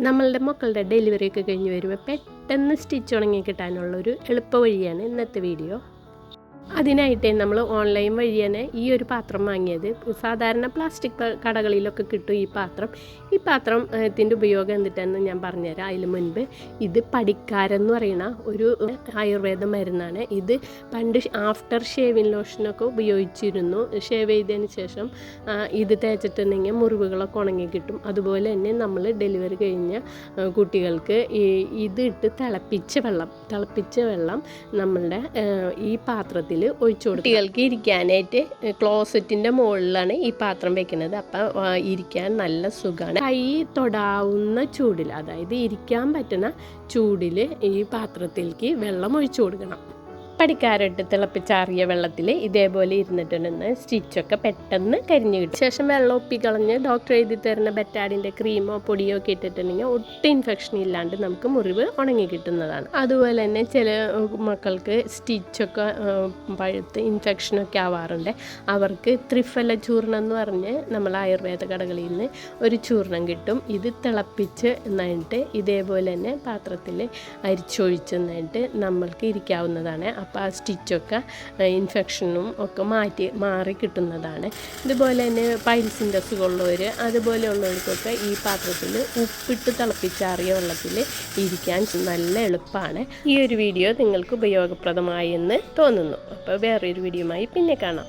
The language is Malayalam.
നമ്മളുടെ മക്കളുടെ ഡെലിവറി ഒക്കെ കഴിഞ്ഞ് വരുമ്പോൾ പെട്ടെന്ന് സ്റ്റിച്ച് ഉണങ്ങി കിട്ടാനുള്ള ഒരു എളുപ്പ വഴിയാണ് ഇന്നത്തെ വീഡിയോ. അതിനായിട്ട് നമ്മൾ ഓൺലൈൻ വഴി തന്നെ ഈ ഒരു പാത്രം വാങ്ങിയത്. സാധാരണ പ്ലാസ്റ്റിക് കടകളിലൊക്കെ കിട്ടും ഈ പാത്രം. ഈ പാത്രം ഇതിന്റെ ഉപയോഗം എന്തിട്ടാണെന്ന് ഞാൻ പറഞ്ഞുതരാം. അതിന് മുൻപ് ഇത് പടിക്കാരെന്ന് പറയുന്ന ഒരു ആയുർവേദ മരുന്നാണ്. ഇത് പണ്ട് ആഫ്റ്റർ ഷേവിങ് ലോഷനൊക്കെ ഉപയോഗിച്ചിരുന്നു. ഷേവ് ചെയ്തതിന് ശേഷം ഇത് തേച്ചിട്ടുണ്ടെങ്കിൽ മുറിവുകളൊക്കെ ഉണങ്ങി കിട്ടും. അതുപോലെ തന്നെ നമ്മൾ ഡെലിവറി കഴിഞ്ഞ കുട്ടികൾക്ക് ഈ ഇത് ഇട്ട് തിളപ്പിച്ച വെള്ളം തിളപ്പിച്ച വെള്ളം നമ്മളുടെ ഈ പാത്രത്തിൽ ഒഴിച്ചു കൊടുക്കും കുട്ടികൾക്ക് ഇരിക്കാനായിട്ട് ക്ലോസറ്റിന്റെ മുകളിലാണ് ഈ പാത്രം വെക്കുന്നത്. അപ്പം ഇരിക്കാൻ നല്ല സുഖമാണ്. കൈ തൊടാവുന്ന ചൂടിൽ അതായത് ഇരിക്കാൻ പറ്റുന്ന ചൂടിൽ ഈ പാത്രത്തിലേക്ക് വെള്ളം ഒഴിച്ചു കൊടുക്കണം. പടിക്കാരിട്ട് തിളപ്പിച്ചാറിയ വെള്ളത്തിൽ ഇതേപോലെ ഇരുന്നിട്ടുണ്ടെന്ന് സ്റ്റിച്ചൊക്കെ പെട്ടെന്ന് കരിഞ്ഞു കിട്ടും. ശേഷം വെള്ളം ഒപ്പി ഒപ്പിക്കളഞ്ഞ് ഡോക്ടർ എഴുതി തരുന്ന ബെറ്റാഡിന്റെ ക്രീമോ പൊടിയോ ഒക്കെ ഇട്ടിട്ടുണ്ടെങ്കിൽ ഒട്ടും ഇൻഫെക്ഷൻ ഇല്ലാണ്ട് നമുക്ക് മുറിവ് ഉണങ്ങി കിട്ടുന്നതാണ്. അതുപോലെ തന്നെ ചില മക്കൾക്ക് സ്റ്റിച്ചൊക്കെ പഴുത്ത് ഇൻഫെക്ഷനൊക്കെ ആവാറുണ്ട്. അവർക്ക് ത്രിഫല ചൂർണം എന്ന് പറഞ്ഞ് നമ്മൾ ആയുർവേദ കടകളിൽ നിന്ന് ഒരു ചൂർണം കിട്ടും. ഇത് തിളപ്പിച്ച് എന്നിട്ട് ഇതേപോലെ തന്നെ പാത്രത്തിൽ അരിച്ചൊഴിച്ച് എന്നിട്ട് നമ്മൾക്ക് ഇരിക്കാവുന്നതാണ്. അപ്പോൾ ആ സ്റ്റിച്ചൊക്കെ ഇൻഫെക്ഷനും ഒക്കെ മാറ്റി മാറി കിട്ടുന്നതാണ്. ഇതുപോലെ തന്നെ പൈൽസിന്റെ അസുഖമുള്ളവർ അതുപോലെയുള്ളവർക്കൊക്കെ ഈ പാത്രത്തിൽ ഉപ്പിട്ട് തിളപ്പിച്ചാറിയ വെള്ളത്തിൽ ഇരിക്കാൻ നല്ല എളുപ്പമാണ് ഈ ഒരു വീഡിയോ നിങ്ങൾക്ക് ഉപയോഗപ്രദമായി എന്ന് തോന്നുന്നു. അപ്പോൾ വേറൊരു വീഡിയോയുമായി പിന്നെ കാണാം.